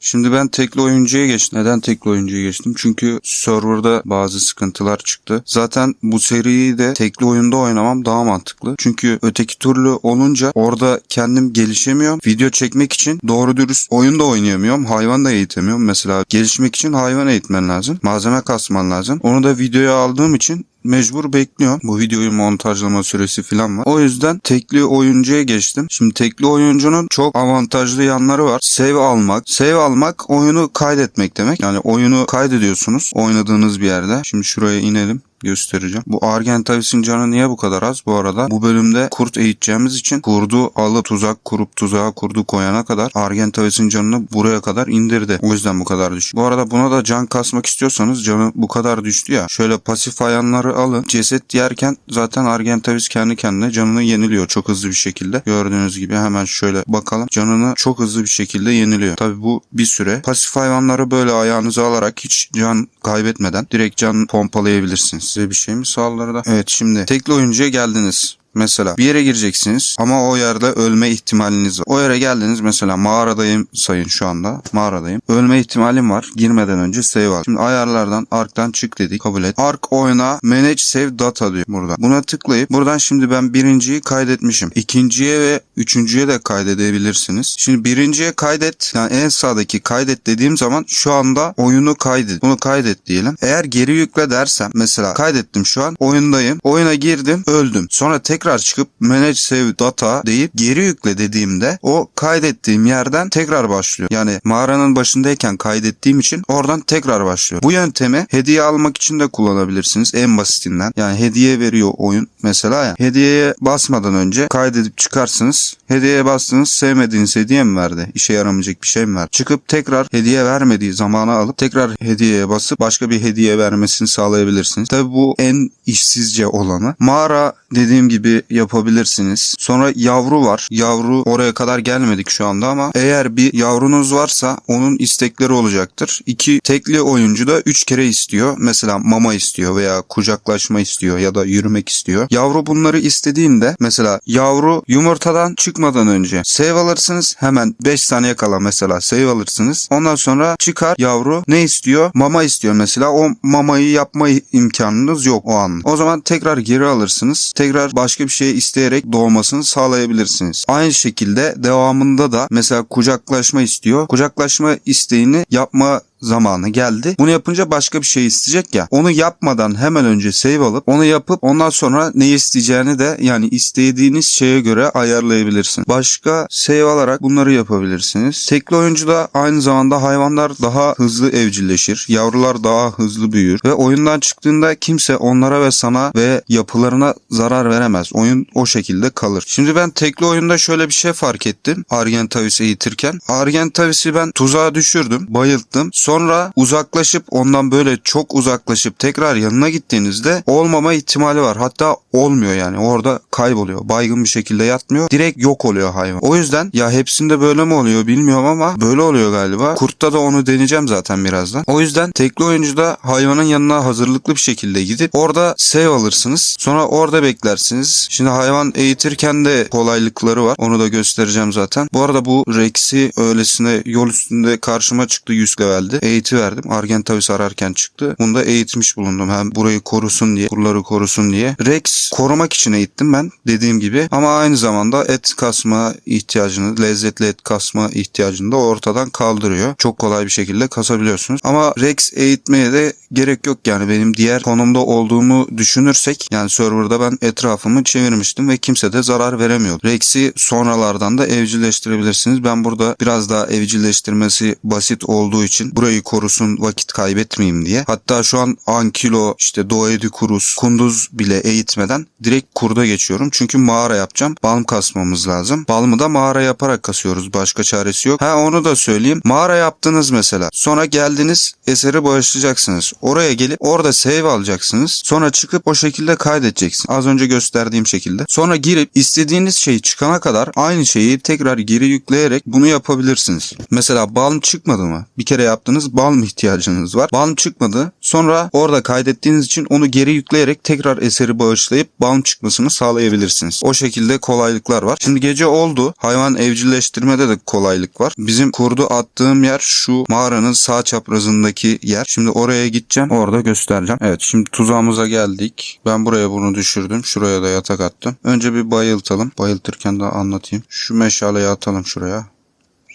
Şimdi ben tekli oyuncuya geçtim. Neden tekli oyuncuya geçtim? Çünkü serverda bazı sıkıntılar çıktı. Zaten bu seriyi de tekli oyunda oynamam daha mantıklı. Çünkü öteki türlü olunca orada kendim gelişemiyorum. Video çekmek için doğru dürüst oyun da oynayamıyorum. Hayvan da eğitemiyorum. Mesela gelişmek için hayvan eğitmen lazım. Malzeme kasman lazım. Onu da videoya aldığım için mecbur bekliyorum. Bu videoyu montajlama süresi falan var. O yüzden tekli oyuncuya geçtim. Şimdi tekli oyuncunun çok avantajlı yanları var. Save almak. Save almak oyunu kaydetmek demek. Yani oyunu kaydediyorsunuz oynadığınız bir yerde. Şimdi şuraya inelim göstereceğim. Bu Argentavis'in canı niye bu kadar az? Bu arada bu bölümde kurt eğiteceğimiz için kurdu alıp tuzak kurup tuzağa kurdu koyana kadar Argentavis'in canını buraya kadar indirdi. O yüzden bu kadar düştü. Bu arada buna da can kasmak istiyorsanız canı bu kadar düştü ya. Şöyle pasif ayanları alın. Ceset yerken zaten Argentavis kendi kendine canını yeniliyor çok hızlı bir şekilde. Gördüğünüz gibi hemen şöyle bakalım. Canını çok hızlı bir şekilde yeniliyor. Tabi bu bir süre. Pasif hayvanları böyle ayağınıza alarak hiç can kaybetmeden direkt can pompalayabilirsiniz. Size bir şey mi sağlar da? Evet şimdi tekli oyuncuya geldiniz. Mesela bir yere gireceksiniz ama o yerde ölme ihtimaliniz var. O yere geldiniz mesela mağaradayım sayın şu anda. Mağaradayım. Ölme ihtimalim var. Girmeden önce save al. Şimdi ayarlardan arktan çık dedik. Kabul et. Ark oyna manage save data diyor burada. Buna tıklayıp buradan şimdi ben birinciyi kaydetmişim. İkinciye ve üçüncüye de kaydedebilirsiniz. Şimdi birinciye kaydet yani en sağdaki kaydet dediğim zaman şu anda oyunu kaydet. Bunu kaydet diyelim. Eğer geri yükle dersem mesela kaydettim şu an oyundayım. Oyuna girdim öldüm. Sonra tekrar çıkıp manage save data deyip geri yükle dediğimde o kaydettiğim yerden tekrar başlıyor. Yani mağaranın başındayken kaydettiğim için oradan tekrar başlıyor. Bu yöntemi hediye almak için de kullanabilirsiniz en basitinden. Yani hediye veriyor oyun mesela ya. Hediyeye basmadan önce kaydedip çıkarsınız. Hediyeye bastınız sevmediğiniz hediye mi verdi? İşe yaramayacak bir şey mi verdi? Çıkıp tekrar hediye vermediği zamana alıp tekrar hediyeye basıp başka bir hediye vermesini sağlayabilirsiniz. Tabi bu en işsizce olanı. Mağara dediğim gibi yapabilirsiniz. Sonra yavru var. Yavru oraya kadar gelmedik şu anda ama eğer bir yavrunuz varsa onun istekleri olacaktır. İki tekli oyuncu da üç kere istiyor. Mesela mama istiyor veya kucaklaşma istiyor ya da yürümek istiyor. Yavru bunları istediğinde mesela yavru yumurtadan çıkmadan önce save alırsınız. Hemen 5 saniye kala mesela save alırsınız. Ondan sonra çıkar yavru ne istiyor? Mama istiyor mesela. O mamayı yapma imkanınız yok o an. O zaman tekrar geri alırsınız. Tekrar başka bir şey isteyerek doğmasını sağlayabilirsiniz. Aynı şekilde devamında da mesela kucaklaşma istiyor. Kucaklaşma isteğini yapma zamanı geldi. Bunu yapınca başka bir şey isteyecek ya. Onu yapmadan hemen önce save alıp onu yapıp ondan sonra ne isteyeceğini de yani istediğiniz şeye göre ayarlayabilirsin. Başka save alarak bunları yapabilirsiniz. Tekli oyuncuda aynı zamanda hayvanlar daha hızlı evcilleşir. Yavrular daha hızlı büyür ve oyundan çıktığında kimse onlara ve sana ve yapılarına zarar veremez. Oyun o şekilde kalır. Şimdi ben tekli oyunda şöyle bir şey fark ettim. Argentavis eğitirken. Argentavis'i ben tuzağa düşürdüm. Bayılttım. Sonra uzaklaşıp ondan böyle çok uzaklaşıp tekrar yanına gittiğinizde olmama ihtimali var. Hatta olmuyor yani. Orada kayboluyor. Baygın bir şekilde yatmıyor. Direkt yok oluyor hayvan. O yüzden ya hepsinde böyle mi oluyor bilmiyorum ama böyle oluyor galiba. Kurtta da onu deneyeceğim zaten birazdan. O yüzden tekli oyuncuda hayvanın yanına hazırlıklı bir şekilde gidip orada save alırsınız. Sonra orada beklersiniz. Şimdi hayvan eğitirken de kolaylıkları var. Onu da göstereceğim zaten. Bu arada bu Rex'i öylesine yol üstünde karşıma çıktı 100 levelde. Eğiti verdim. Argentavis ararken çıktı. Bunu da eğitmiş bulundum. Hem burayı korusun diye, buraları korusun diye. Rex korumak için eğittim ben dediğim gibi. Ama aynı zamanda et kasma ihtiyacını, lezzetli et kasma ihtiyacını da ortadan kaldırıyor. Çok kolay bir şekilde kasabiliyorsunuz. Ama Rex eğitmeye de gerek yok yani benim diğer konumda olduğumu düşünürsek yani serverda ben etrafımı çevirmiştim ve kimse de zarar veremiyordu. Rex'i sonralardan da evcilleştirebilirsiniz. Ben burada biraz daha evcilleştirmesi basit olduğu için burayı korusun vakit kaybetmeyeyim diye. Hatta şu an Ankilo işte Doedikurus, Kunduz bile eğitmeden direkt kurda geçiyorum. Çünkü mağara yapacağım. Balm kasmamız lazım. Balmı da mağara yaparak kasıyoruz. Başka çaresi yok. Ha onu da söyleyeyim. Mağara yaptınız mesela. Sonra geldiniz eseri bağışlayacaksınız. Oraya gelip orada save alacaksınız. Sonra çıkıp o şekilde kaydedeceksiniz. Az önce gösterdiğim şekilde. Sonra girip istediğiniz şey çıkana kadar aynı şeyi tekrar geri yükleyerek bunu yapabilirsiniz. Mesela balm çıkmadı mı? Bir kere yaptınız aldığınız balm ihtiyacınız var. Balm çıkmadı. Sonra orada kaydettiğiniz için onu geri yükleyerek tekrar eseri bağışlayıp balm çıkmasını sağlayabilirsiniz. O şekilde kolaylıklar var. Şimdi gece oldu. Hayvan evcilleştirmede de kolaylık var. Bizim kurdu attığım yer şu mağaranın sağ çaprazındaki yer. Şimdi oraya gideceğim. Orada göstereceğim. Evet şimdi tuzağımıza geldik. Ben buraya bunu düşürdüm. Şuraya da yatak attım. Önce bir bayıltalım. Bayıltırken de anlatayım. Şu meşaleyi atalım şuraya.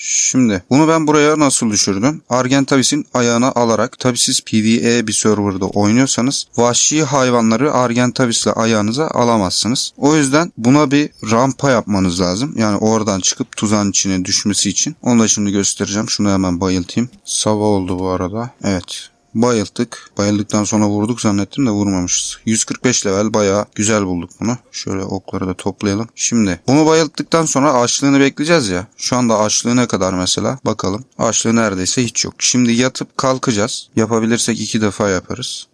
Şimdi bunu ben buraya nasıl düşürdüm? Argentavis'in ayağına alarak tabi siz PvE bir serverda oynuyorsanız vahşi hayvanları Argentavis'le ayağınıza alamazsınız. O yüzden buna bir rampa yapmanız lazım. Yani oradan çıkıp tuzağın içine düşmesi için. Onu da şimdi göstereceğim. Şunu hemen bayıltayım. Sabah oldu bu arada. Evet. Bayılttık. Bayıldıktan sonra vurduk zannettim de vurmamışız. 145 level bayağı güzel bulduk bunu. Şöyle okları da toplayalım. Şimdi bunu bayılttıktan sonra açlığını bekleyeceğiz ya. Şu anda açlığı ne kadar mesela? Bakalım. Açlığı neredeyse hiç yok. Şimdi yatıp kalkacağız. Yapabilirsek iki defa yaparız.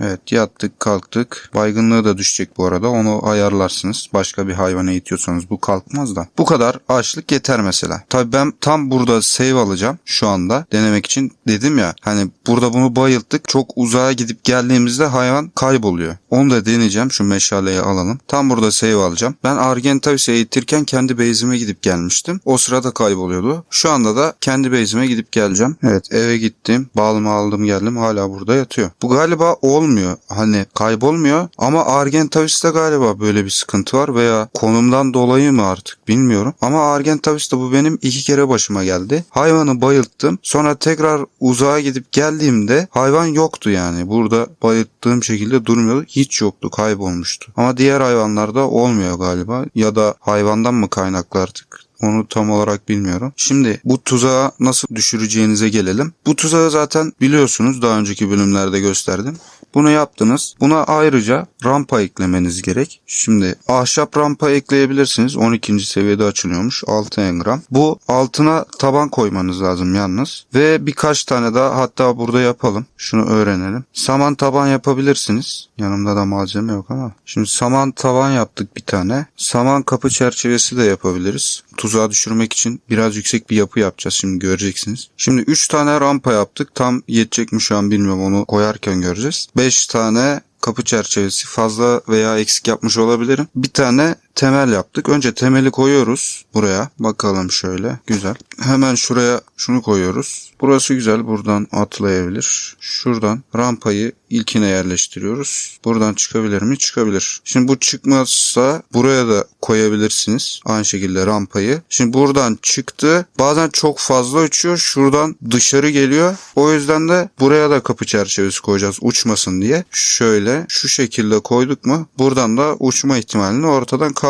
Evet yattık kalktık. Baygınlığı da düşecek bu arada. Onu ayarlarsınız. Başka bir hayvana eğitiyorsanız bu kalkmaz da. Bu kadar açlık yeter mesela. Tabii ben tam burada save alacağım şu anda. Denemek için dedim ya hani burada bunu bayılttık. Çok uzağa gidip geldiğimizde hayvan kayboluyor. Onu da deneyeceğim. Şu meşaleyi alalım. Tam burada save alacağım. Ben Argentavis'i eğitirken kendi base'ime gidip gelmiştim. O sırada kayboluyordu. Şu anda da kendi base'ime gidip geleceğim. Evet eve gittim. Balımı aldım geldim. Hala burada yatıyor. Bu galiba olmuyor. Hani kaybolmuyor ama Argentavis'te galiba böyle bir sıkıntı var veya konumdan dolayı mı artık bilmiyorum. Ama Argentavis'te bu benim iki kere başıma geldi. Hayvanı bayılttım. Sonra tekrar uzağa gidip geldiğimde hayvan yoktu yani. Burada bayılttığım şekilde durmuyordu. Hiç yoktu. Kaybolmuştu. Ama diğer hayvanlarda olmuyor galiba. Ya da hayvandan mı kaynaklı artık onu tam olarak bilmiyorum. Şimdi bu tuzağı nasıl düşüreceğinize gelelim. Bu tuzağı zaten biliyorsunuz daha önceki bölümlerde gösterdim. Bunu yaptınız. Buna ayrıca rampa eklemeniz gerek. Şimdi ahşap rampa ekleyebilirsiniz. 12. seviyede açılıyormuş. 6 engram. Bu altına taban koymanız lazım yalnız. Ve birkaç tane daha hatta burada yapalım. Şunu öğrenelim. Saman taban yapabilirsiniz. Yanımda da malzeme yok ama. Şimdi saman tavan yaptık bir tane. Saman kapı çerçevesi de yapabiliriz. Tuzağa düşürmek için biraz yüksek bir yapı yapacağız. Şimdi göreceksiniz. Şimdi 3 tane rampa yaptık. Tam yetecek mi şu an bilmiyorum. Onu koyarken göreceğiz. 5 tane kapı çerçevesi fazla veya eksik yapmış olabilirim. Bir tane temel yaptık. Önce temeli koyuyoruz buraya. Bakalım şöyle. Güzel. Hemen şuraya şunu koyuyoruz. Burası güzel. Buradan atlayabilir. Şuradan rampayı ilkine yerleştiriyoruz. Buradan çıkabilir mi? Çıkabilir. Şimdi bu çıkmazsa buraya da koyabilirsiniz. Aynı şekilde rampayı. Şimdi buradan çıktı. Bazen çok fazla uçuyor. Şuradan dışarı geliyor. O yüzden de buraya da kapı çerçevesi koyacağız. Uçmasın diye. Şöyle şu şekilde koyduk mu? Buradan da uçma ihtimalini ortadan kaldırıyoruz.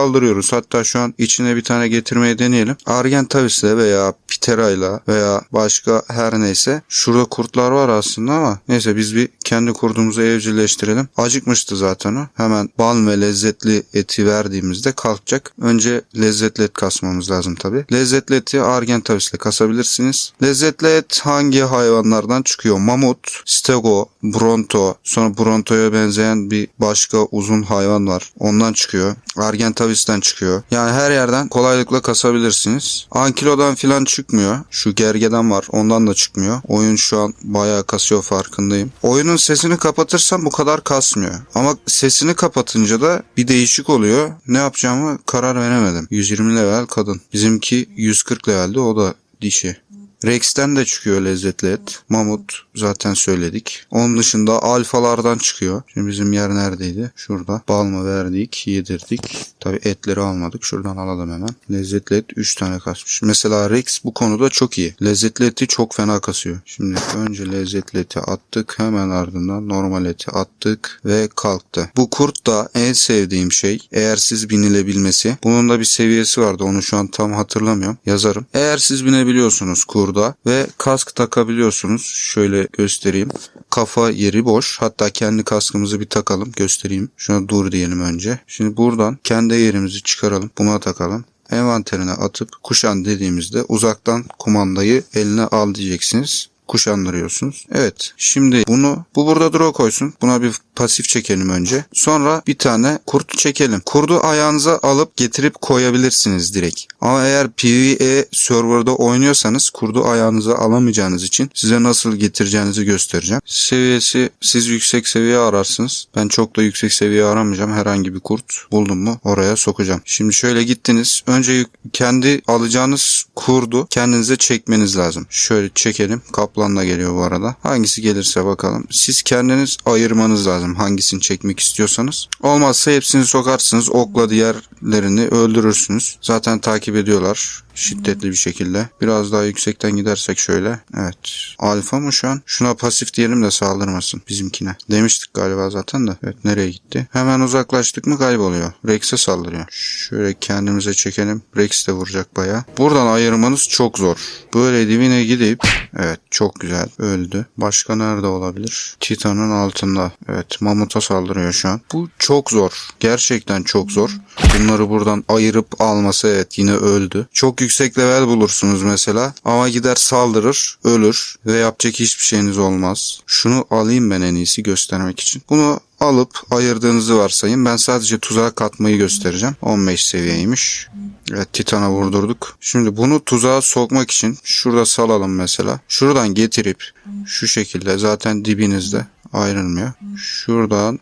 Hatta şu an içine bir tane getirmeyi deneyelim. Argentavis'le veya Ptera'yla veya başka her neyse. Şurada kurtlar var aslında ama neyse biz bir kendi kurdumuzu evcilleştirelim. Acıkmıştı zaten o. Hemen bal ve lezzetli eti verdiğimizde kalkacak. Önce lezzetli et kasmamız lazım tabi. Lezzetli eti Argentavis'le kasabilirsiniz. Lezzetli et hangi hayvanlardan çıkıyor? Mamut, stego, bronto, sonra brontoya benzeyen bir başka uzun hayvan var. Ondan çıkıyor. Argentavis'ten çıkıyor. Yani her yerden kolaylıkla kasabilirsiniz. Ankilo'dan filan çıkmıyor. Şu gergeden var. Ondan da çıkmıyor. Oyun şu an bayağı kasıyor farkındayım. Oyunun sesini kapatırsam bu kadar kasmıyor. Ama sesini kapatınca da bir değişik oluyor. Ne yapacağımı karar veremedim. 120 level kadın. Bizimki 140 levelde o da dişi. Rex'ten de çıkıyor lezzetli et. Mamut zaten söyledik. Onun dışında alfalardan çıkıyor. Şimdi bizim yer neredeydi? Şurada. Balma verdik, yedirdik. Tabi etleri almadık. Şuradan alalım hemen. Lezzetli et 3 tane kasmış. Mesela Rex bu konuda çok iyi. Lezzetli eti çok fena kasıyor. Şimdi önce lezzetli eti attık. Hemen ardından normal eti attık ve kalktı. Bu kurt da en sevdiğim şey. Eğer siz binilebilmesi. Bunun da bir seviyesi vardı. Onu şu an tam hatırlamıyorum. Yazarım. Eğer siz binebiliyorsunuz kurda ve kask takabiliyorsunuz. Şöyle göstereyim. Kafa yeri boş. Hatta kendi kaskımızı bir takalım. Göstereyim. Şuna dur diyelim önce. Şimdi buradan kendi yerimizi çıkaralım. Buna takalım envanterine atıp kuşan dediğimizde uzaktan kumandayı eline al diyeceksiniz. Kuşandırıyorsunuz. Evet şimdi bunu bu burada draw koysun. Buna bir pasif çekelim önce. Sonra bir tane kurt çekelim. Kurdu ayağınıza alıp getirip koyabilirsiniz direkt. Ama eğer PvE serverda oynuyorsanız kurdu ayağınıza alamayacağınız için size nasıl getireceğinizi göstereceğim. Seviyesi siz yüksek seviye ararsınız. Ben çok da yüksek seviye aramayacağım. Herhangi bir kurt buldum mu oraya sokacağım. Şimdi şöyle gittiniz. Önce kendi alacağınız kurdu kendinize çekmeniz lazım. Şöyle çekelim. Kaplanla geliyor bu arada. Hangisi gelirse bakalım. Siz kendiniz ayırmanız lazım hangisini çekmek istiyorsanız. Olmazsa hepsini sokarsınız. Okla diğerlerini öldürürsünüz. Zaten takip ediyorlar şiddetli bir şekilde. Biraz daha yüksekten gidersek şöyle. Evet. Alfa mı şu an? Şuna pasif diyelim de saldırmasın bizimkine. Demiştik galiba zaten de. Evet nereye gitti? Hemen uzaklaştık mı kayboluyor. Rex'e saldırıyor. Şöyle kendimize çekelim. Rex de vuracak baya. Buradan ayırmanız çok zor. Böyle dibine gidip evet çok güzel öldü. Başka nerede olabilir? Titan'ın altında. Evet mamuta saldırıyor şu an. Bu çok zor. Gerçekten çok zor. Bunları buradan ayırıp alması evet yine öldü. Çok yüksek level bulursunuz mesela ama gider saldırır, ölür ve yapacak hiçbir şeyiniz olmaz. Şunu alayım ben en iyisi göstermek için. Bunu alıp ayırdığınızı varsayın. Ben sadece tuzağa katmayı göstereceğim. 15 seviyeymiş. Evet Titan'a vurdurduk. Şimdi bunu tuzağa sokmak için şurada salalım mesela. Şuradan getirip şu şekilde zaten dibinizde ayrılmıyor. Şuradan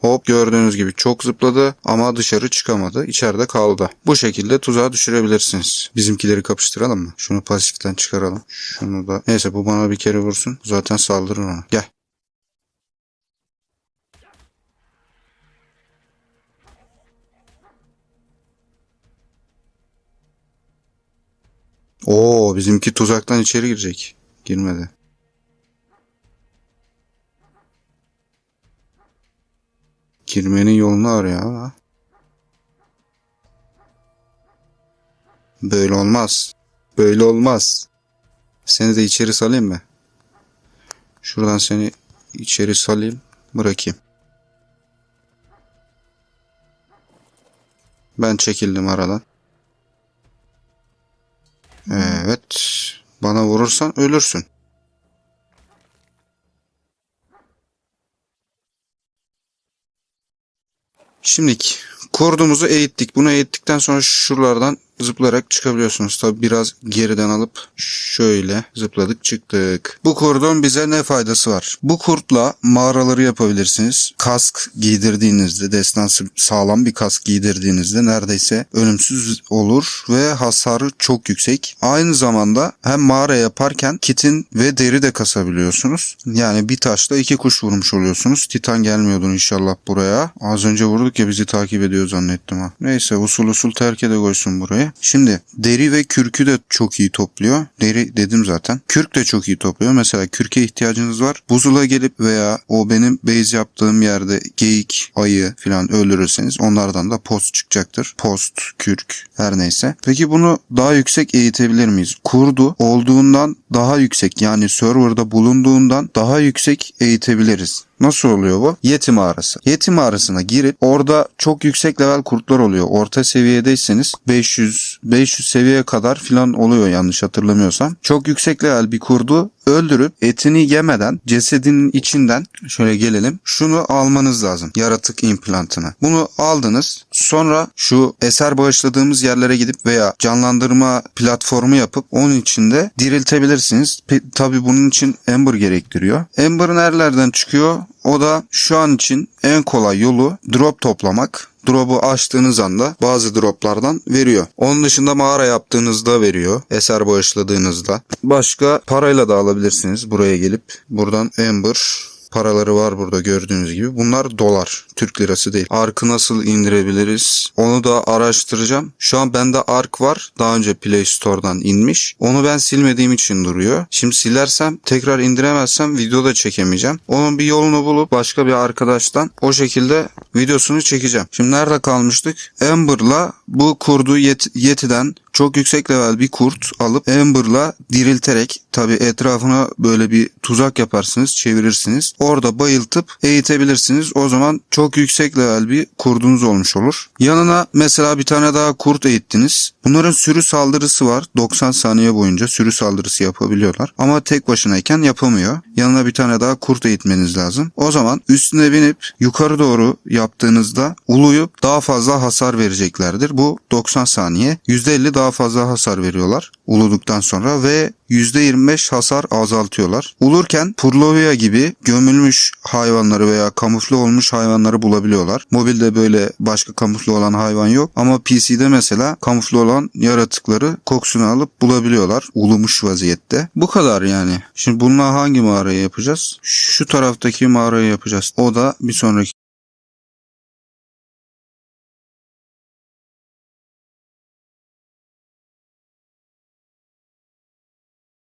Hop gördüğünüz gibi çok zıpladı ama dışarı çıkamadı. İçeride kaldı. Bu şekilde tuzağa düşürebilirsiniz. Bizimkileri kapıştıralım mı? Şunu pasiften çıkaralım. Şunu da. Neyse bu bana bir kere vursun. Zaten saldırır ona. Gel. Oo bizimki tuzaktan içeri girecek. Girmedi. Girmenin yolunu arıyor ama. Böyle olmaz. Böyle olmaz. Seni de içeri salayım mı? Şuradan seni içeri salayım. Bırakayım. Ben çekildim aradan. Bana vurursan ölürsün. Şimdiki kurdumuzu eğittik. Bunu eğittikten sonra şuralardan zıplayarak çıkabiliyorsunuz. Tabi biraz geriden alıp şöyle zıpladık çıktık. Bu kurdun bize ne faydası var? Bu kurtla mağaraları yapabilirsiniz. Kask giydirdiğinizde destansı sağlam bir kask giydirdiğinizde neredeyse ölümsüz olur ve hasarı çok yüksek. Aynı zamanda hem mağara yaparken kitin ve deri de kasabiliyorsunuz. Yani bir taşla iki kuş vurmuş oluyorsunuz. Titan gelmiyordur inşallah buraya. Az önce vurduk ya bizi takip ediyor zannettim ha. Neyse usul usul terk de koysun Şimdi deri ve kürkü de çok iyi topluyor. Deri dedim zaten. Kürk de çok iyi topluyor. Mesela kürke ihtiyacınız var. Buzula gelip veya o benim base yaptığım yerde geyik, ayı falan öldürürseniz onlardan da post çıkacaktır. Post, kürk her neyse. Peki bunu daha yüksek eğitebilir miyiz? Kurdu olduğundan daha yüksek yani serverda bulunduğundan daha yüksek eğitebiliriz. Nasıl oluyor bu? Yeti mağarası. Yeti mağarasına girip orada çok yüksek level kurtlar oluyor. Orta seviyedeyseniz 500 500 seviyeye kadar filan oluyor yanlış hatırlamıyorsam. Çok yüksek level bir kurdu öldürüp etini yemeden cesedinin içinden şöyle gelelim. Şunu almanız lazım. Yaratık implantını. Bunu aldınız. Sonra şu eser bağışladığımız yerlere gidip veya canlandırma platformu yapıp onun içinde diriltebilirsiniz. Pe- Tabi bunun için Ember gerektiriyor. Ember nerelerden çıkıyor? O da şu an için en kolay yolu drop toplamak. Drop'u açtığınız anda bazı droplardan veriyor. Onun dışında mağara yaptığınızda veriyor. Eser bağışladığınızda. Başka parayla da alabilirsiniz buraya gelip. Buradan Ember paraları var burada gördüğünüz gibi. Bunlar dolar. Türk lirası değil. Ark'ı nasıl indirebiliriz? Onu da araştıracağım. Şu an bende Ark var. Daha önce Play Store'dan inmiş. Onu ben silmediğim için duruyor. Şimdi silersem tekrar indiremezsem video da çekemeyeceğim. Onun bir yolunu bulup başka bir arkadaştan o şekilde videosunu çekeceğim. Şimdi nerede kalmıştık? Ember'la bu kurdu Yet- Yeti'den çok yüksek level bir kurt alıp Ember'la dirilterek tabi etrafına böyle bir tuzak yaparsınız çevirirsiniz. Orada bayıltıp eğitebilirsiniz. O zaman çok yüksek level bir kurdunuz olmuş olur. Yanına mesela bir tane daha kurt eğittiniz. Bunların sürü saldırısı var. 90 saniye boyunca sürü saldırısı yapabiliyorlar. Ama tek başınayken yapamıyor. Yanına bir tane daha kurt eğitmeniz lazım. O zaman üstüne binip yukarı doğru yaptığınızda uluyup daha fazla hasar vereceklerdir. Bu 90 saniye. %50 daha fazla hasar veriyorlar uluduktan sonra ve %25 hasar azaltıyorlar. Ulurken Purlovia gibi gömülmüş hayvanları veya kamufle olmuş hayvanları bulabiliyorlar. Mobilde böyle başka kamufle olan hayvan yok ama PC'de mesela kamufle olan yaratıkları kokusunu alıp bulabiliyorlar ulumuş vaziyette. Bu kadar yani. Şimdi bununla hangi mağarayı yapacağız? Şu taraftaki mağarayı yapacağız. O da bir sonraki